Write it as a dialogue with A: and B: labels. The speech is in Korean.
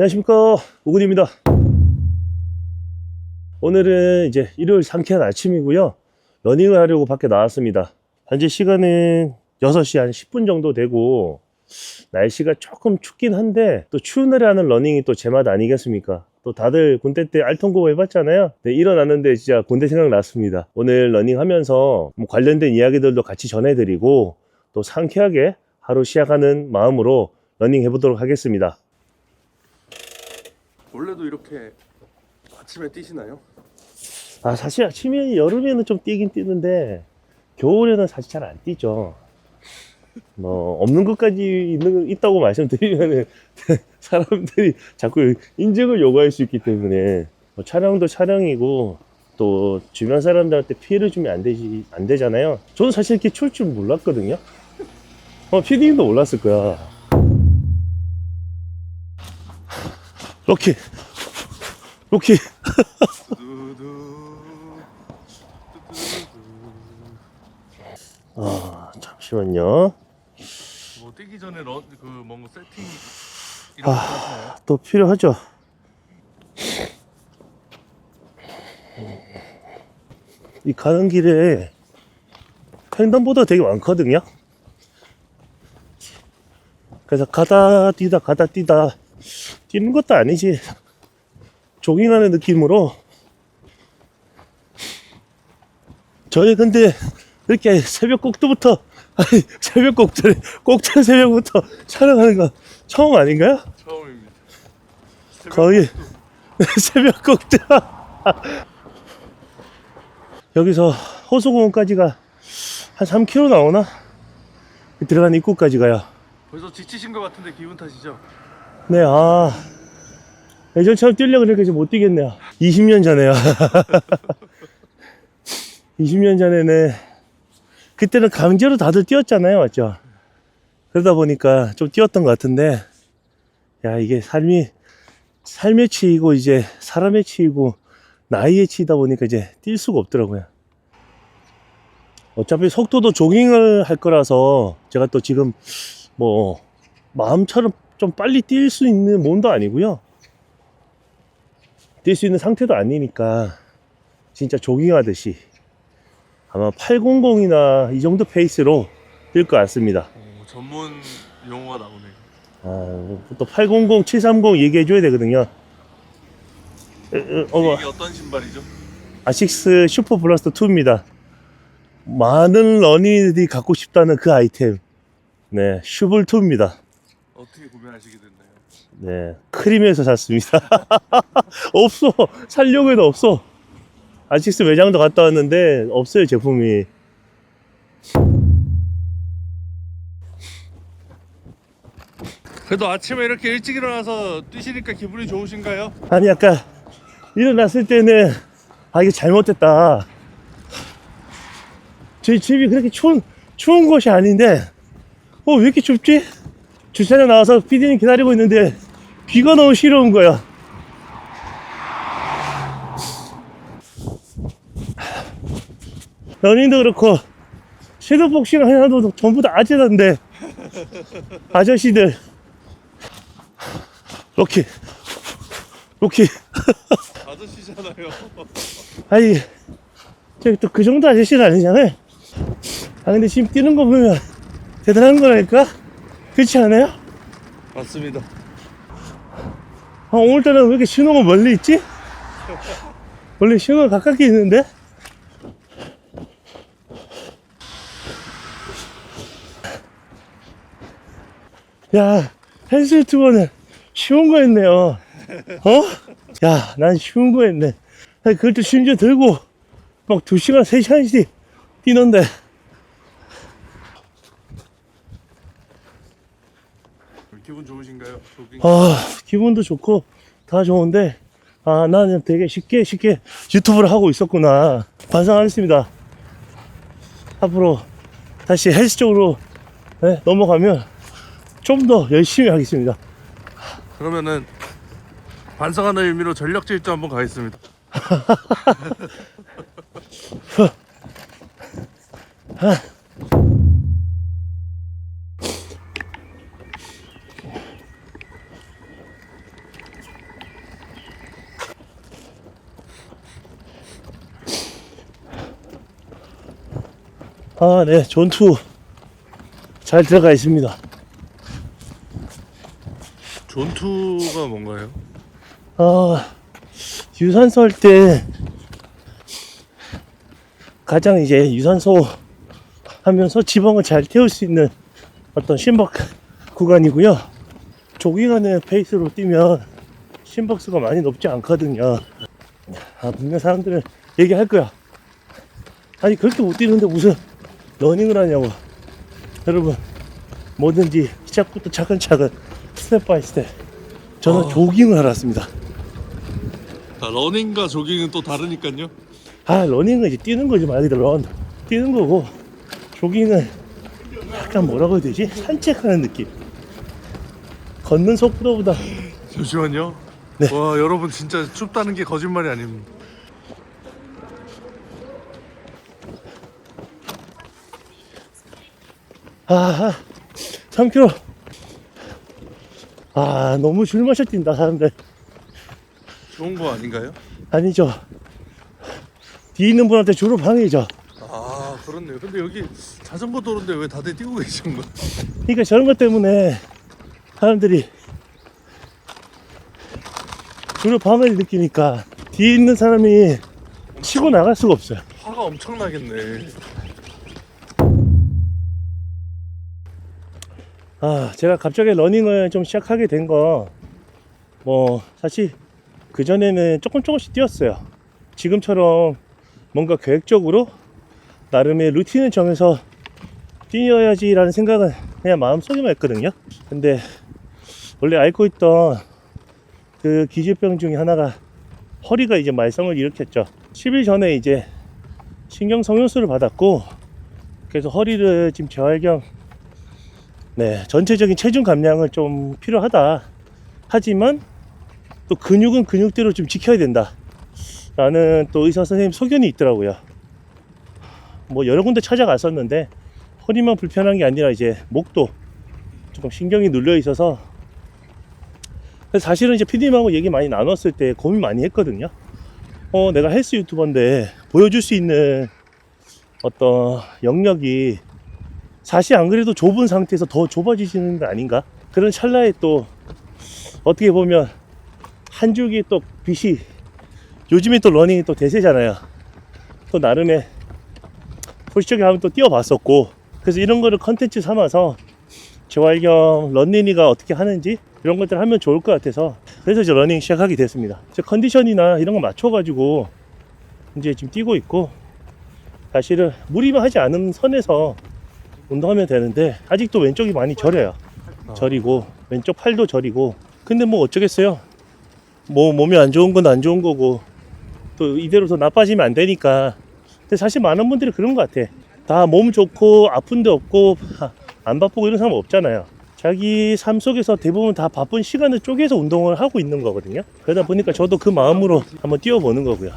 A: 안녕하십니까 오근입니다. 오늘은 이제 일요일 상쾌한 아침이고요. 러닝을 하려고 밖에 나왔습니다. 현재 시간은 6시 한 10분 정도 되고 날씨가 조금 춥긴 한데 또 추운 날에 하는 러닝이 또 제맛 아니겠습니까? 또 다들 군대 때 알통고 해봤잖아요. 네, 일어났는데 진짜 군대 생각났습니다. 오늘 러닝 하면서 뭐 관련된 이야기들도 같이 전해드리고 또 상쾌하게 하루 시작하는 마음으로 러닝 해보도록 하겠습니다
B: 원래도 이렇게 아침에 뛰시나요?
A: 아 사실 아침에 여름에는 좀 뛰긴 뛰는데 겨울에는 사실 잘 안 뛰죠. 뭐 없는 것까지 있는 거 있다고 말씀드리면 사람들이 자꾸 인증을 요구할 수 있기 때문에 뭐 촬영도 촬영이고 또 주변 사람들한테 피해를 주면 안 되지 안 되잖아요. 저는 사실 이렇게 추울 줄 몰랐거든요. 어 피디님도 몰랐을 거야. 로키 로키 아 잠시만요.
B: 뭐 뛰기 전에 런, 그 뭔가 세팅 이런 거 하시나요?
A: 또 필요하죠. 이 가는 길에 횡단보도 되게 많거든요. 그래서 가다 뛰다 가다 뛰다 뛰는 것도 아니지 조깅하는 느낌으로 저희 근데 이렇게 새벽 꼭두부터 아니 새벽 꼭두 꼭두 새벽부터 촬영하는 거 처음 아닌가요?
B: 처음입니다. 새벽
A: 거의 새벽 꼭두 여기서 호수공원까지가 한 3km 나오나? 들어간 입구까지 가요
B: 벌써 지치신 것 같은데 기분 탓이죠?
A: 네, 아. 예전처럼 뛰려고 그러니까 못 뛰겠네요. 20년 전에요. 20년 전에는, 그때는 강제로 다들 뛰었잖아요. 맞죠? 그러다 보니까 좀 뛰었던 것 같은데, 야, 이게 삶이, 삶의 치이고, 이제 사람의 치이고, 나이에 치이다 보니까 이제 뛸 수가 없더라고요. 어차피 속도도 조깅을 할 거라서, 제가 또 지금, 뭐, 마음처럼 좀 빨리 뛸 수 있는 몸도 아니고요. 뛸 수 있는 상태도 아니니까 진짜 조깅하듯이 아마 800이나 이 정도 페이스로 뛸 것 같습니다.
B: 오, 전문 용어가 나오네요.
A: 아, 또 800, 730 얘기해 줘야 되거든요. 어, 어,
B: 이게 어떤 신발이죠?
A: 아식스 슈퍼 블라스터 2입니다. 많은 러닝들이 갖고 싶다는 그 아이템. 네, 슈블 2입니다.
B: 어떻게 구매하시게 됐나요?
A: 네, 크림에서 샀습니다. 없어. 살려고 해도 없어. 아식스 매장도 갔다 왔는데 없어요, 제품이.
B: 그래도 아침에 이렇게 일찍 일어나서 뛰시니까 기분이 좋으신가요?
A: 아니, 아까 일어났을 때는 아, 이게 잘못됐다. 저희 집이 그렇게 추운, 추운 곳이 아닌데, 어, 왜 이렇게 춥지? 주차장 나와서 피디님 기다리고 있는데, 비가 너무 싫어온 거야. 연인도 그렇고, 섀도복싱 해놔도 전부 다 아재던데, 아저씨들. 로키, 로키.
B: 아저씨잖아요.
A: 아니, 저기 또 그 정도 아저씨는 아니잖아요. 아, 근데 지금 뛰는 거 보면 대단한 거라니까? 그렇지 않아요?
B: 맞습니다.
A: 아, 오늘따라 왜 이렇게 신호가 멀리 있지? 원래 신호가 가깝게 있는데? 야, 헬스 유튜버는 쉬운 거 했네요. 어? 야, 난 쉬운 거 했네. 그것도 심지어 들고 막 2시간, 3시간씩 뛰는데.
B: 기분 좋으신가요?
A: 아, 기분도 좋고 다 좋은데, 아, 나는 되게 쉽게 쉽게 유튜브를 하고 있었구나. 반성하겠습니다. 앞으로 다시 헬스 쪽으로 네, 넘어가면 좀 더 열심히 하겠습니다.
B: 그러면은 반성하는 의미로 전력 질주 한번 가겠습니다.
A: 아, 네, 전투 잘 들어가 있습니다.
B: 전투가 뭔가요?
A: 아, 유산소 할 때 가장 이제 유산소 하면서 지방을 잘 태울 수 있는 어떤 심박 구간이고요. 조깅하는 페이스로 뛰면 심박수가 많이 높지 않거든요. 아, 분명 사람들은 얘기할 거야. 아니, 그렇게 못 뛰는데 무슨 러닝을 하냐고. 여러분, 뭐든지 시작부터 차근차근 스텝 바이 스텝. 저는
B: 어.
A: 조깅을 하러 왔습니다.
B: 자, 러닝과 조깅은 또 다르니까요.
A: 아 러닝은 이제 뛰는 거지 말 그대로 런 뛰는 거고 조깅은 약간 뭐라고 해야 되지 산책하는 느낌 걷는 속도보다
B: 잠시만요.
A: 네.
B: 와 여러분 진짜 춥다는 게 거짓말이 아닙니다.
A: 아 3km 아 너무 줄 마셔 뛴다 사람들
B: 좋은 거 아닌가요?
A: 아니죠 뒤에 있는 분한테 주로 방해죠
B: 아 그렇네요. 근데 여기 자전거 도로인데 왜 다들 뛰고 계신 거야?
A: 그러니까 저런 것 때문에 사람들이 주로 방해를 느끼니까 뒤에 있는 사람이 치고 나갈 수가 없어요
B: 화가 엄청나겠네.
A: 아, 제가 갑자기 러닝을 좀 시작하게 된 거, 뭐, 사실, 그전에는 조금 조금씩 뛰었어요. 지금처럼 뭔가 계획적으로 나름의 루틴을 정해서 뛰어야지라는 생각은 그냥 마음속에만 했거든요. 근데, 원래 앓고 있던 그 기질병 중에 하나가 허리가 이제 말썽을 일으켰죠. 10일 전에 이제 신경 성형수를 받았고, 그래서 허리를 지금 재활 겸 네, 전체적인 체중 감량은 좀 필요하다. 하지만 또 근육은 근육대로 좀 지켜야 된다. 라는 또 의사 선생님 소견이 있더라고요. 뭐 여러 군데 찾아갔었는데 허리만 불편한 게 아니라 이제 목도 조금 신경이 눌려 있어서 사실은 이제 PD님하고 얘기 많이 나눴을 때 고민 많이 했거든요. 어, 내가 헬스 유튜버인데 보여줄 수 있는 어떤 영역이 사실 안 그래도 좁은 상태에서 더 좁아지시는 거 아닌가? 그런 찰나에 또 어떻게 보면 한 줄기 또 빛이 요즘에 또 러닝이 또 대세잖아요. 또 나름의 솔직하게 하면 또 뛰어봤었고 그래서 이런 거를 컨텐츠 삼아서 재활 겸 런닝이가 어떻게 하는지 이런 것들 하면 좋을 것 같아서 그래서 이제 러닝 시작하게 됐습니다. 제 컨디션이나 이런 거 맞춰가지고 이제 지금 뛰고 있고 사실은 무리만 하지 않은 선에서 운동하면 되는데 아직도 왼쪽이 많이 저려요. 저리고 왼쪽 팔도 저리고 근데 뭐 어쩌겠어요. 뭐 몸이 안 좋은 건 안 좋은 거고 또 이대로 더 나빠지면 안 되니까. 근데 사실 많은 분들이 그런 것 같아. 다 몸 좋고 아픈 데 없고 하- 안 바쁘고 이런 사람 없잖아요. 자기 삶 속에서 대부분 다 바쁜 시간을 쪼개서 운동을 하고 있는 거거든요. 그러다 보니까 저도 그 마음으로 한번 뛰어보는 거고요.